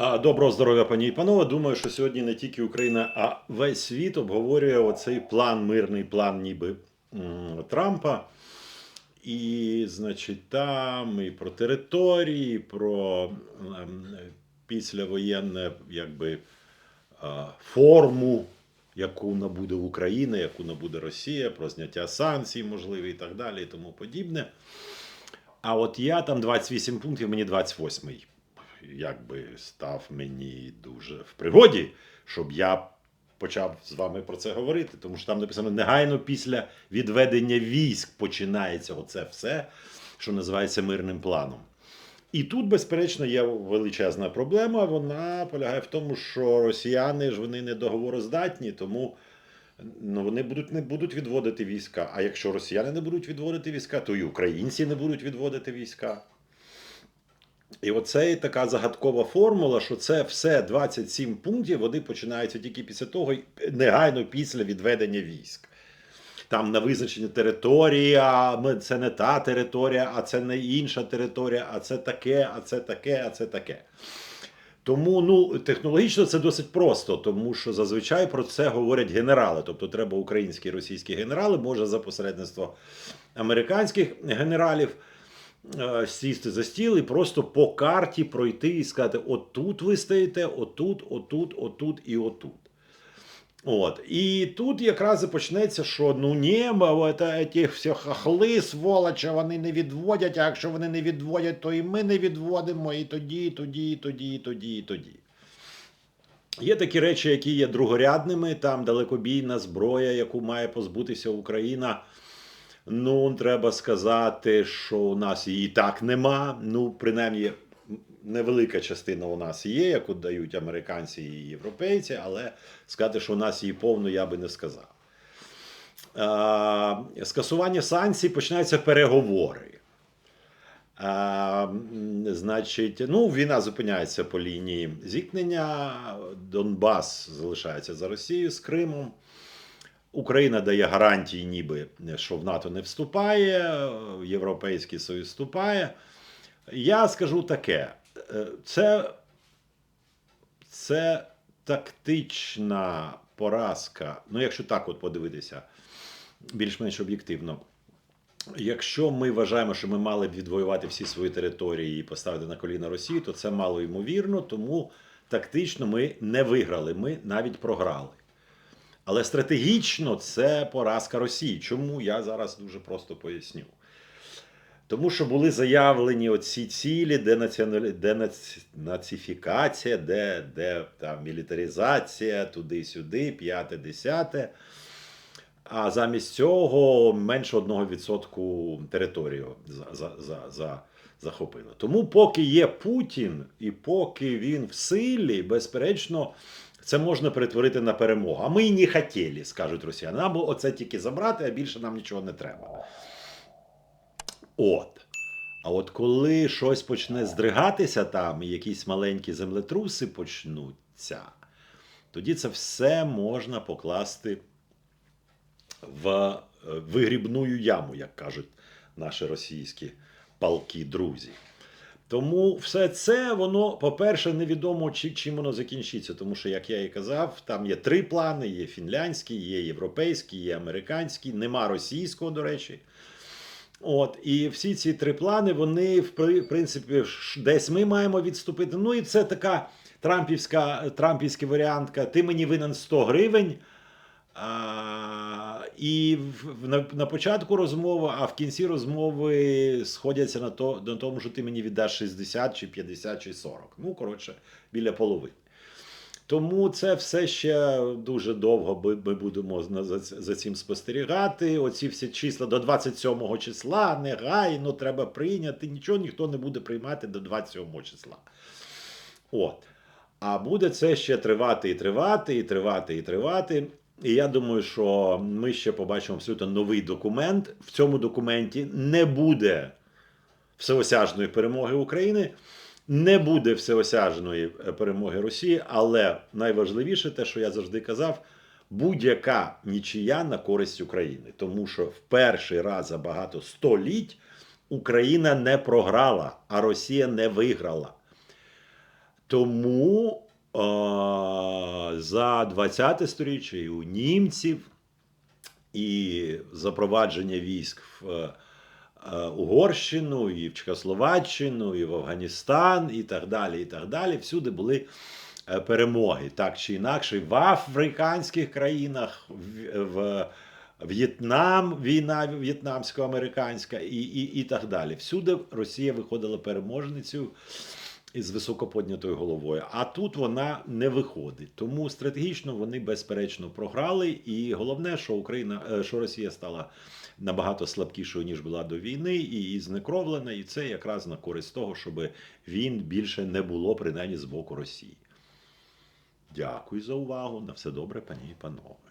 Доброго здоров'я, пані і панове. Думаю, що сьогодні не тільки Україна, а весь світ обговорює оцей план, мирний план, ніби Трампа. І, значить, там і про території, і про ем, післявоєнне, якби форму, яку набуде Україна, яку набуде Росія, про зняття санкцій, можливі, і так далі, і тому подібне. А от я там 28 пунктів, мені 28-й якби став мені дуже в пригоді, щоб я почав з вами про це говорити. Тому що там написано негайно після відведення військ починається оце все, що називається мирним планом. І тут, безперечно, є величезна проблема. Вона полягає в тому, що росіяни ж вони не договороздатні, тому ну, вони будуть, не будуть відводити війська. А якщо росіяни не будуть відводити війська, то і українці не будуть відводити війська. І оце така загадкова формула, що це все 27 пунктів, вони починаються тільки після того, негайно після відведення військ. Там на визначення ми- це не та територія, а це не інша територія, а це таке, а це таке, а це таке. Тому ну, технологічно це досить просто, тому що зазвичай про це говорять генерали. Тобто треба українські і російські генерали, може за посередництво американських генералів сісти за стіл і просто по карті пройти і сказати: отут ви стоїте, отут, отут, отут і отут. От. І тут якраз і почнеться, що ну ні, ті всі хахли, сволочі, вони не відводять, а якщо вони не відводять, то і ми не відводимо, і тоді, і тоді, і тоді, і тоді, і тоді. Є такі речі, які є другорядними, там далекобійна зброя, яку має позбутися Україна. Ну, треба сказати, що у нас її так нема. Ну, принаймні, невелика частина у нас є, яку дають американці і європейці, але сказати, що у нас її повно, я би не сказав. Скасування санкцій починаються переговори. М, значить, ну, війна зупиняється по лінії зіткнення. Донбас залишається за Росією з Кримом. Україна дає гарантії, ніби що в НАТО не вступає, в Європейський Союз вступає. Я скажу таке: е, це, це тактична поразка. Ну, якщо так от подивитися, більш-менш об'єктивно. Якщо ми вважаємо, що ми мали б відвоювати всі свої території і поставити на коліна Росію, то це мало ймовірно, тому тактично ми не виграли, ми навіть програли. Але стратегічно це поразка Росії. Чому я зараз дуже просто поясню. Тому що були заявлені оці цілі, денацифікація, де, де там мілітаризація, туди-сюди, п'яте, десяте. А замість цього менше 1% територію за, за, за, за, захопили. Тому, поки є Путін і поки він в силі, безперечно, це можна перетворити на перемогу. А ми і не хотіли, скажуть росіяни. Нам би оце тільки забрати, а більше нам нічого не треба. От. А от коли щось почне здригатися там, і якісь маленькі землетруси почнуться, тоді це все можна покласти в е, вигрібну яму, як кажуть наші російські палки друзі. Тому все це, воно, по-перше, невідомо, чи, чим воно закінчиться. Тому що, як я і казав, там є три плани: є фінляндський, є європейський, є американський, нема російського, до речі. От, і всі ці три плани, вони, в принципі, десь ми маємо відступити. Ну і це така трампівська, трампівський варіантка. Ти мені винен 100 гривень. А, і в, на, на початку розмови, а в кінці розмови сходяться на, то, на тому, що ти мені віддаш 60 чи 50 чи 40. Ну, коротше, біля половини. Тому це все ще дуже довго ми, будемо за цим спостерігати. Оці всі числа до 27 числа, негайно треба прийняти. Нічого ніхто не буде приймати до 27 числа. От. А буде це ще тривати і тривати, і тривати, і тривати. І я думаю, що ми ще побачимо абсолютно новий документ. В цьому документі не буде всеосяжної перемоги України, не буде всеосяжної е, перемоги Росії, але найважливіше те, що я завжди казав, будь-яка нічия на користь України. Тому що в перший раз за багато століть Україна не програла, а Росія не виграла. Тому за 20-те сторіччя і у німців і запровадження військ в е, е, Угорщину, і в Чехословаччину, і в Афганістан, і так далі. І так далі. Всюди були е, перемоги, так чи інакше, в африканських країнах, в, В'єтнам, війна в'єтнамсько-американська і, і, і так далі. Всюди Росія виходила переможницею із високоподнятою головою. А тут вона не виходить. Тому стратегічно вони безперечно програли. І головне, що Україна, е, що Росія стала набагато слабкішою ніж була до війни, і, і знекровлена. І це якраз на користь того, щоб він більше не було принаймні з боку Росії. Дякую за увагу. На все добре, пані і панове.